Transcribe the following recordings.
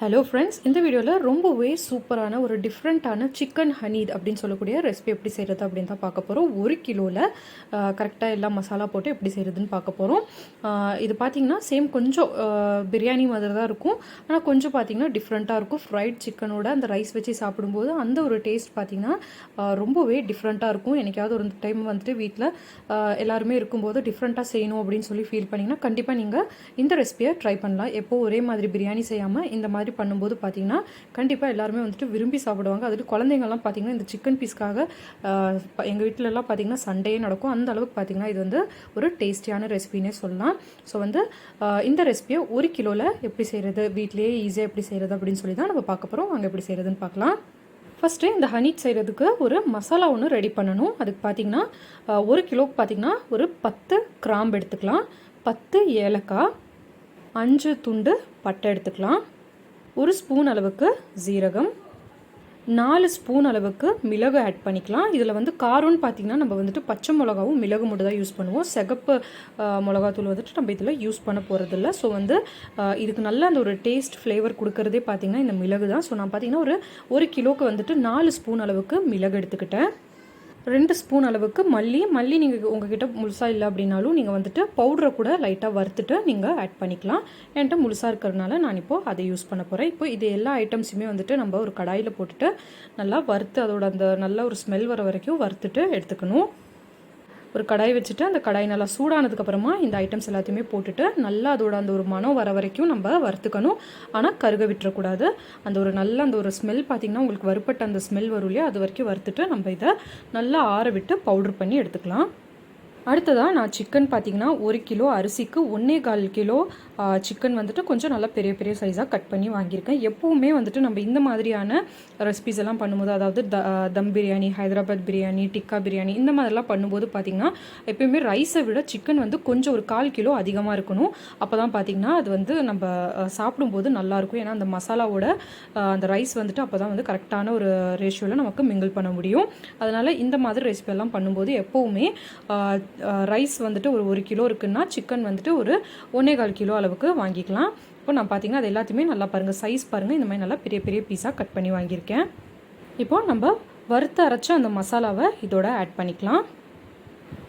Hello friends இந்த வீடியோவில் ரொம்பவே சூப்பரான ஒரு டிஃப்ரெண்ட்டான சிக்கன் ஹனீத் அப்படின்னு சொல்லக்கூடிய ரெசிபி எப்படி செய்கிறது அப்படின்னு தான் பார்க்க போகிறோம் ஒரு கிலோவில் கரெக்டாக எல்லா மசாலா போட்டு எப்படி செய்கிறதுன்னு பார்க்க போகிறோம் இது பார்த்திங்கன்னா சேம் கொஞ்சம் பிரியாணி மாதிரி தான் இருக்கும். ஆனால் கொஞ்சம் பார்த்திங்கன்னா டிஃப்ரெண்ட்டாக இருக்கும். ஃப்ரைட் சிக்கனோட அந்த ரைஸ் வச்சு சாப்பிடும்போது அந்த ஒரு டேஸ்ட் பார்த்திங்கன்னா ரொம்பவே டிஃப்ரெண்ட்டாக இருக்கும். எனக்காவது ஒரு டைம் வந்துட்டு வீட்டில் எல்லாருமே இருக்கும்போது டிஃப்ரெண்ட்டாக செய்யணும் அப்படின்னு சொல்லி ஃபீல் பண்ணிங்கன்னா கண்டிப்பாக நீங்கள் இந்த ரெசிபியை ட்ரை பண்ணலாம். எப்போ ஒரே மாதிரி பிரியாணி செய்யாமல் இந்த மாதிரி பண்ணும்போது பார்த்தீங்கன்னா கண்டிப்பாக எல்லாருமே வந்துட்டு விரும்பி சாப்பிடுவாங்க. அதில் குழந்தைங்கள்லாம் பார்த்தீங்கன்னா இந்த சிக்கன் பீஸ்க்காக எங்கள் வீட்டிலலாம் பார்த்தீங்கன்னா சண்டே நடக்கும். அந்த அளவுக்கு பார்த்தீங்கன்னா இது வந்து ஒரு டேஸ்டியான ரெசிபின்னே சொல்லலாம். ஸோ வந்து இந்த ரெசிபியை ஒரு கிலோவில் எப்படி செய்கிறது வீட்லேயே ஈஸியாக எப்படி செய்கிறது அப்படின்னு சொல்லி தான் நம்ம பார்க்க போகிறோம் அங்கே எப்படி செய்கிறதுன்னு பார்க்கலாம். ஃபஸ்ட்டு இந்த ஹனீட் செய்கிறதுக்கு ஒரு மசாலா ஒன்று ரெடி பண்ணணும். அதுக்கு பார்த்தீங்கன்னா ஒரு கிலோக்கு பார்த்தீங்கன்னா ஒரு பத்து கிராம்பு எடுத்துக்கலாம். பத்து ஏலக்காய் அஞ்சு துண்டு பட்டை எடுத்துக்கலாம். ஒரு ஸ்பூன் அளவுக்கு ஜீரகம் நாலு ஸ்பூன் அளவுக்கு மிளகு ஆட் பண்ணிக்கலாம். இதில் வந்து காரம்னு பார்த்தீங்கன்னா நம்ம வந்துட்டு பச்சை மிளகாவும் மிளகு மட்டும் தான் யூஸ் பண்ணுவோம். சிகப்பு மிளகாத்தூள் வந்துட்டு நம்ம இதில் யூஸ் பண்ண போகிறதில்ல ஸோ வந்து இதுக்கு நல்ல அந்த ஒரு டேஸ்ட் ஃப்ளேவர் கொடுக்கறதே பார்த்தீங்கன்னா இந்த மிளகு தான் ஸோ நான் பார்த்தீங்கன்னா ஒரு ஒரு கிலோக்கு வந்துட்டு நாலு ஸ்பூன் அளவுக்கு மிளகு எடுத்துக்கிட்டேன். ரெண்டு ஸ்பூன் அளவுக்கு மல்லி. மல்லி நீங்கள் உங்ககிட்ட முழுசாக இல்லை அப்படின்னாலும் நீங்கள் வந்துட்டு பவுடரை கூட லைட்டாக வறுத்துட்டு நீங்கள் ஆட் பண்ணிக்கலாம். என்கிட்ட முழுசாக இருக்கிறதுனால நான் இப்போது அதை யூஸ் பண்ண போகிறேன் இப்போ இது எல்லா ஐட்டம்ஸுமே வந்துட்டு நம்ம ஒரு கடாயில் போட்டுட்டு நல்லா வறுத்து அதோட அந்த நல்ல ஒரு ஸ்மெல் வர வரைக்கும் வறுத்துட்டு எடுத்துக்கணும். ஒரு கடாய் வச்சுட்டு அந்த கடாய் நல்லா சூடானதுக்கு அப்புறமா இந்த ஐட்டம்ஸ் எல்லாத்தையுமே போட்டுட்டு நல்லா அதோட அந்த ஒரு மனம் வர வரைக்கும் நம்ம வறுத்துக்கணும். ஆனால் கருக விட்டுறக்கூடாது. அந்த ஒரு நல்ல அந்த ஒரு ஸ்மெல் பார்த்திங்கன்னா உங்களுக்கு வறுப்பட்ட அந்த ஸ்மெல் வரும் இல்லையா? அது வரைக்கும் வறுத்துட்டு நம்ம இதை நல்லா ஆற விட்டு பவுடர் பண்ணி எடுத்துக்கலாம். அடுத்ததாக நான் சிக்கன் பார்த்திங்கன்னா ஒரு கிலோ அரிசிக்கு ஒன்றே கால் கிலோ சிக்கன் வந்துட்டு கொஞ்சம் நல்லா பெரிய பெரிய சைஸாக கட் பண்ணி வாங்கியிருக்கேன். எப்போவுமே வந்துட்டு நம்ம இந்த மாதிரியான ரெசிபிஸ் எல்லாம் பண்ணும்போது அதாவது த தம் பிரியாணி ஹைதராபாத் பிரியாணி டிக்கா பிரியாணி இந்த மாதிரிலாம் பண்ணும்போது பார்த்திங்கன்னா எப்பயுமே ரைஸை விட சிக்கன் வந்து கொஞ்சம் ஒரு கால் கிலோ அதிகமாக இருக்கணும். அப்போ தான் பார்த்தீங்கன்னா அது வந்து நம்ம சாப்பிடும்போது நல்லாயிருக்கும் ஏன்னா அந்த மசாலாவோட அந்த ரைஸ் வந்துட்டு அப்போ தான் வந்து கரெக்டான ஒரு ரேஷியோவில் நமக்கு மிங்கிள் பண்ண முடியும். அதனால் இந்த மாதிரி ரெசிபி எல்லாம் பண்ணும்போது எப்போவுமே ரைஸ் வந்துட்டு ஒரு ஒரு கிலோ இருக்குன்னா சிக்கன் வந்துட்டு ஒரு ஒன்றே கால் கிலோ அளவுக்கு வாங்கிக்கலாம். இப்போ நான் பார்த்தீங்கன்னா அது எல்லாத்தையுமே நல்லா பாருங்கள் சைஸ் பாருங்கள் இந்த மாதிரி நல்லா பெரிய பெரிய பீஸாக கட் பண்ணி வாங்கியிருக்கேன். இப்போது நம்ம வறுத்து அரைச்ச அந்த மசாலாவை இதோட ஆட் பண்ணிக்கலாம்.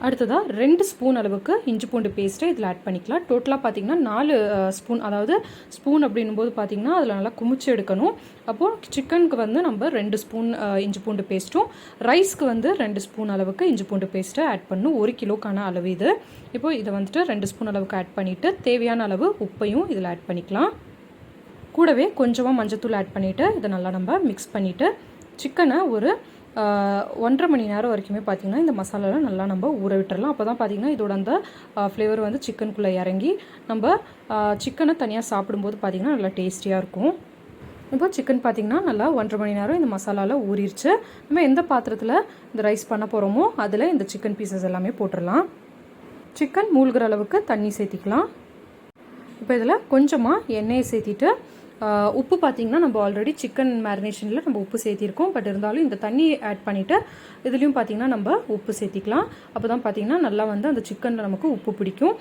அடுத்ததாக ரெண்டு ஸ்பூன் அளவுக்கு இஞ்சி பூண்டு பேஸ்ட்டை இதில் ஆட் பண்ணிக்கலாம். டோட்டலாக பார்த்தீங்கன்னா நாலு ஸ்பூன் அதாவது ஸ்பூன் அப்படின்னும் போது பார்த்திங்கன்னா அதில் நல்லா குமிச்சு எடுக்கணும். அப்போது சிக்கனுக்கு வந்து நம்ம ரெண்டு ஸ்பூன் இஞ்சி பூண்டு பேஸ்ட்டும் ரைஸ்க்கு வந்து ரெண்டு ஸ்பூன் அளவுக்கு இஞ்சி பூண்டு பேஸ்ட்டை ஆட் பண்ணணும். ஒரு கிலோக்கான அளவு இது. இப்போது இதை வந்துட்டு ரெண்டு ஸ்பூன் அளவுக்கு ஆட் பண்ணிவிட்டு தேவையான அளவு உப்பையும் இதில் ஆட் பண்ணிக்கலாம். கூடவே கொஞ்சமாக மஞ்சத்தூள் ஆட் பண்ணிவிட்டு இதை நல்லா நம்ம மிக்ஸ் பண்ணிவிட்டு சிக்கனை ஒரு ஒன்றரை மணி நேரம் வரைக்குமே பார்த்திங்கன்னா இந்த மசாலாலாம் நல்லா நம்ம ஊற விட்டுறலாம். அப்போ தான் பார்த்திங்கன்னா இதோட அந்த ஃப்ளேவர் வந்து சிக்கனுக்குள்ளே இறங்கி நம்ம சிக்கனை தனியாக சாப்பிடும்போது பார்த்திங்கன்னா நல்லா டேஸ்டியாக இருக்கும். இப்போ சிக்கன் பார்த்திங்கன்னா நல்லா ஒன்றரை மணி நேரம் இந்த மசாலாவில் ஊறிடுச்சு நம்ம எந்த பாத்திரத்தில் இந்த ரைஸ் பண்ண போகிறோமோ அதில் இந்த சிக்கன் பீசஸ் எல்லாமே போட்டுடலாம் சிக்கன் மூழ்கிற அளவுக்கு தண்ணி சேர்த்திக்கலாம். இப்போ இதில் கொஞ்சமாக எண்ணெயை சேர்த்திட்டு உப்பு பார்த்திங்கன்னா நம்ம ஆல்ரெடி சிக்கன் மேரினேஷனில் நம்ம உப்பு சேர்த்திருக்கோம். பட் இருந்தாலும் இந்த தண்ணி ஆட் பண்ணிவிட்டு இதுலேயும் பார்த்திங்கன்னா நம்ம உப்பு சேர்த்திக்கலாம். அப்போ தான் பார்த்திங்கன்னா நல்லா வந்து அந்த சிக்கனில் நமக்கு உப்பு பிடிக்கும்.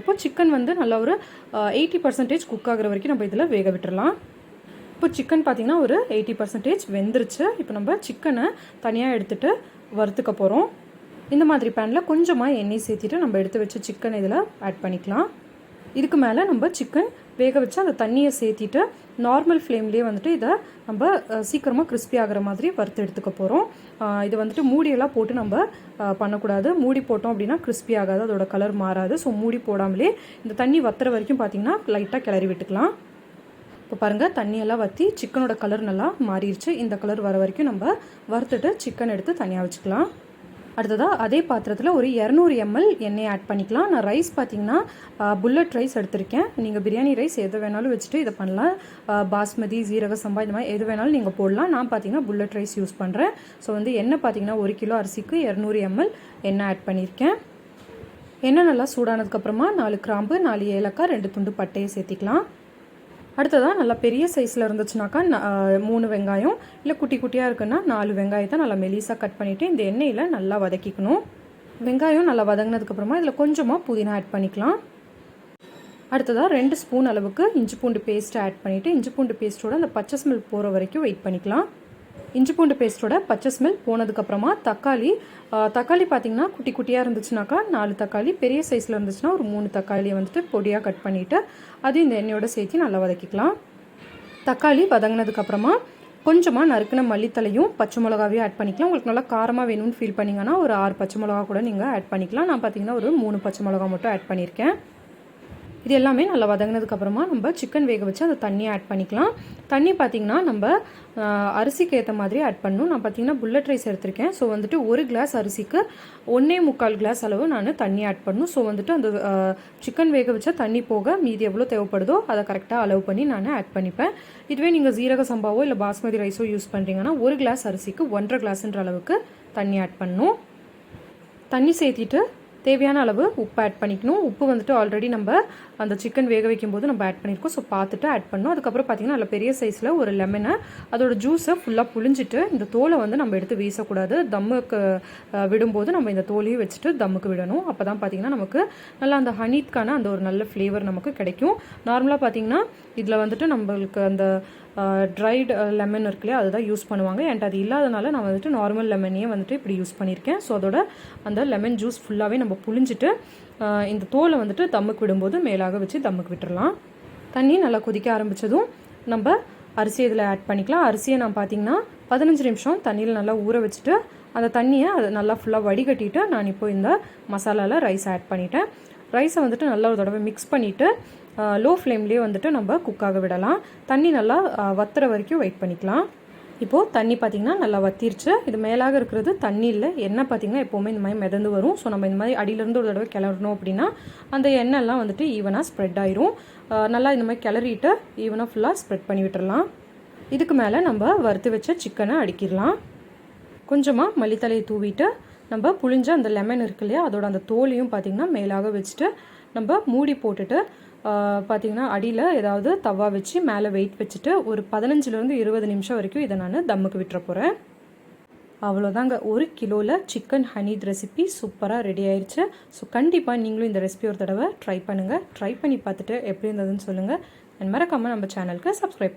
இப்போ சிக்கன் வந்து நல்லா ஒரு எயிட்டி பர்சன்டேஜ் குக் ஆகிற வரைக்கும் நம்ம இதில் வேக விட்டுறலாம். இப்போ சிக்கன் பார்த்திங்கன்னா ஒரு எயிட்டி பர்சன்டேஜ் வெந்துருச்சு. இப்போ நம்ம சிக்கனை தனியாக எடுத்துகிட்டு வறுத்துக்க போகிறோம் இந்த மாதிரி பேனில் கொஞ்சமாக எண்ணெய் சேர்த்திட்டு நம்ம எடுத்து வச்ச சிக்கன் இதில் ஆட் பண்ணிக்கலாம். இதுக்கு மேலே நம்ம சிக்கன் வேக வச்சு அந்த தண்ணியை சேர்த்திட்டு நார்மல் ஃப்ளேம்லேயே வந்துட்டு இதை நம்ம சீக்கிரமாக கிறிஸ்பி ஆகிற மாதிரி வறுத்து எடுத்துக்க போகிறோம் இது வந்துட்டு மூடியெல்லாம் போட்டு நம்ம பண்ணக்கூடாது. மூடி போட்டோம் அப்படின்னா கிறிஸ்பி ஆகாது அதோட கலர் மாறாது. ஸோ மூடி போடாமலே இந்த தண்ணி வத்துற வரைக்கும் பார்த்தீங்கன்னா லைட்டாக கிளறி விட்டுக்கலாம். இப்போ பாருங்கள் தண்ணியெல்லாம் வற்றி சிக்கனோட கலர் நல்லா மாறிடுச்சு இந்த கலர் வர வரைக்கும் நம்ம வறுத்துட்டு சிக்கன் எடுத்து தனியாக வச்சுக்கலாம். அடுத்ததாக அதே பாத்திரத்தில் ஒரு இரநூறு எம்எல் எண்ணெய் ஆட் பண்ணிக்கலாம். நான் ரைஸ் பார்த்தீங்கன்னா புல்லட் ரைஸ் எடுத்திருக்கேன். நீங்கள் பிரியாணி ரைஸ் எது வேணாலும் வச்சுட்டு இதை பண்ணலாம். பாஸ்மதி ஜீரக சம்பா இந்த மாதிரி எது வேணாலும் நீங்கள் போடலாம். நான் பார்த்தீங்கன்னா புல்லட் ரைஸ் யூஸ் பண்ணுறேன் ஸோ வந்து எண்ணெய் பார்த்தீங்கன்னா ஒரு கிலோ அரிசிக்கு இரநூறு எம்எல் எண்ணெய் ஆட் பண்ணியிருக்கேன் எண்ணெய் நல்லா சூடானதுக்கப்புறமா நாலு கிராம்பு நாலு ஏலக்காய் ரெண்டு துண்டு பட்டையை சேர்த்திக்கலாம். அடுத்ததாக நல்லா பெரிய சைஸில் இருந்துச்சுனாக்கா மூணு வெங்காயம் இல்லை குட்டி குட்டியாக இருக்குன்னா நாலு வெங்காயத்தை நல்லா மெலிசாக கட் பண்ணிவிட்டு இந்த எண்ணெயில் நல்லா வதக்கிக்கணும். வெங்காயம் நல்லா வதங்கினதுக்கப்புறமா இதில் கொஞ்சமாக புதினா ஆட் பண்ணிக்கலாம். அடுத்ததாக ரெண்டு ஸ்பூன் அளவுக்கு இஞ்சி பூண்டு பேஸ்ட் ஆட் பண்ணிவிட்டு இஞ்சி பூண்டு பேஸ்ட்டோட அந்த பச்சை ஸ்மெல் போகிற வரைக்கும் வெயிட் பண்ணிக்கலாம். இஞ்சி பூண்டு பேஸ்ட்டோட பச்சை ஸ்மெல் போனதுக்கப்புறமா தக்காளி தக்காளி பார்த்திங்கன்னா குட்டி குட்டியாக இருந்துச்சுனாக்கா நாலு தக்காளி பெரிய சைஸில் இருந்துச்சுன்னா ஒரு மூணு தக்காளியை வந்துட்டு பொடியாக கட் பண்ணிவிட்டு அதையும் இந்த எண்ணெயோட சேர்த்து நல்லா வதக்கிக்கலாம். தக்காளி வதங்கினதுக்கப்புறமா கொஞ்சமாக நறுக்கின மல்லித்தலையும் பச்சை மிளகாவையும் ஆட் பண்ணிக்கலாம். உங்களுக்கு நல்லா காரமாக வேணும்னு ஃபீல் பண்ணிங்கன்னா ஒரு ஆறு பச்சை மிளகா கூட நீங்கள் ஆட் பண்ணிக்கலாம். நான் பார்த்தீங்கன்னா ஒரு மூணு பச்சை மிளகா மட்டும் ஆட் பண்ணியிருக்கேன். இது எல்லாமே நல்லா வதங்கினதுக்கு அப்புறமா நம்ம சிக்கன் வேக வச்சு அந்த தண்ணியை ஆட் பண்ணிக்கலாம். தண்ணி பார்த்திங்கன்னா நம்ம அரிசிக்கு ஏற்ற மாதிரி ஆட் பண்ணணும். நான் பார்த்தீங்கன்னா புல்லட் ரைஸ் எடுத்திருக்கேன். ஸோ வந்துட்டு ஒரு கிளாஸ் அரிசிக்கு ஒன்றே முக்கால் கிளாஸ் அளவு நான் தண்ணி ஆட் பண்ணணும். ஸோ வந்துட்டு அந்த சிக்கன் வேக வச்சா தண்ணி போக மீதி எவ்வளோ தேவைப்படுதோ அதை கரெக்டாக அளவு பண்ணி நான் ஆட் பண்ணிப்பேன். இதுவே நீங்கள் ஜீரக சம்பாவோ இல்லை பாஸ்மதி ரைஸோ யூஸ் பண்ணுறீங்கன்னா ஒரு கிளாஸ் அரிசிக்கு ஒன்றரை கிளாஸ்ன்ற அளவுக்கு தண்ணி ஆட் பண்ணணும். தண்ணி சேர்த்திட்டு தேவையான அளவு உப்பு ஆட் பண்ணிக்கணும். உப்பு வந்துட்டு ஆல்ரெடி நம்ம அந்த சிக்கன் வேக வைக்கும்போது நம்ம ஆட் பண்ணியிருக்கோம் ஸோ பார்த்துட்டு ஆட் பண்ணணும். அதுக்கப்புறம் பார்த்தீங்கன்னா நல்ல பெரிய சைஸில் ஒரு லெமனை அதோட ஜூஸை ஃபுல்லாக புழிஞ்சிட்டு இந்த தோலை வந்து நம்ம எடுத்து வீசக்கூடாது. தம்முக்கு விடும்போது நம்ம இந்த தோலையும் வச்சுட்டு தம்முக்கு விடணும். அப்போ தான் பார்த்தீங்கன்னா நமக்கு நல்லா அந்த ஹனீத்க்கான அந்த ஒரு நல்ல ஃப்ளேவர் நமக்கு கிடைக்கும். நார்மலாக பார்த்தீங்கன்னா இதில் வந்துட்டு நம்மளுக்கு அந்த ட்ரைடு லெமன் இருக்கு இல்லையா அதுதான் யூஸ் பண்ணுவாங்க. என்கிட்ட அது இல்லாதனால நான் வந்துட்டு நார்மல் லெமனையே வந்துட்டு இப்படி யூஸ் பண்ணியிருக்கேன். ஸோ அதோட அந்த லெமன் ஜூஸ் ஃபுல்லாகவே நம்ம புளிஞ்சிட்டு இந்த தோலை வந்துட்டு தம்முக்கு விடும்போது மேலாக வச்சு தம்முக்கு விட்டுறலாம். தண்ணி நல்லா கொதிக்க ஆரம்பித்ததும் நம்ம அரிசி இதில் ஆட் பண்ணிக்கலாம். அரிசியை நான் பார்த்தீங்கன்னா பதினஞ்சு நிமிஷம் தண்ணியில் நல்லா ஊற வச்சுட்டு அந்த தண்ணியை அதை நல்லா ஃபுல்லாக வடிகட்டிட்டு நான் இப்போ இந்த மசாலாவில் ரைஸ் ஆட் பண்ணிட்டேன். ரைஸை வந்துட்டு நல்லா ஒரு தடவை மிக்ஸ் பண்ணிவிட்டு லோ ஃப்ளேம்லேயே வந்துட்டு நம்ம குக்காக விடலாம். தண்ணி நல்லா வத்துற வரைக்கும் வெயிட் பண்ணிக்கலாம். இப்போது தண்ணி பார்த்திங்கன்னா நல்லா வத்திருச்சு. இது மேலாக இருக்கிறது தண்ணி இல்லை. எண்ணெய் பார்த்திங்கன்னா எப்போவுமே இந்த மாதிரி மிதந்து வரும். ஸோ நம்ம இந்த மாதிரி அடியிலேருந்து ஒரு தடவை கிளறணும் அப்படின்னா அந்த எண்ணெய்லாம் வந்துட்டு ஈவனாக ஸ்ப்ரெட் ஆயிரும். நல்லா இந்த மாதிரி கிளறிட்டு ஈவனாக ஃபுல்லாக ஸ்ப்ரெட் பண்ணி விட்டுறலாம். இதுக்கு மேலே நம்ம வறுத்து வச்ச சிக்கனை அடிக்கிடலாம். கொஞ்சமாக மல்லித்தலையை தூவிட்டு நம்ம புளிஞ்ச அந்த லெமன் இருக்கு இல்லையா அதோட அந்த தோலையும் பார்த்திங்கன்னா மேலாக வச்சுட்டு நம்ம மூடி போட்டுட்டு பார்த்திங்கன்னா அடியில் ஏதாவது தவா வச்சு மேலே வெயிட் வச்சுட்டு ஒரு பதினஞ்சுலேருந்து இருபது நிமிஷம் வரைக்கும் இதை நான் தம்முக்கு விட்டுற போகிறேன் அவ்வளோதாங்க. ஒரு கிலோவில் சிக்கன் ஹனீத் ரெசிபி சூப்பராக ரெடி ஆயிடுச்சு ஸோ கண்டிப்பாக நீங்களும் இந்த ரெசிபி ஒரு தடவை ட்ரை பண்ணுங்கள் ட்ரை பண்ணி பார்த்துட்டு எப்படி இருந்ததுன்னு சொல்லுங்கள் அண்ட் மறக்காமல் நம்ம சேனலுக்கு சப்ஸ்கிரைப்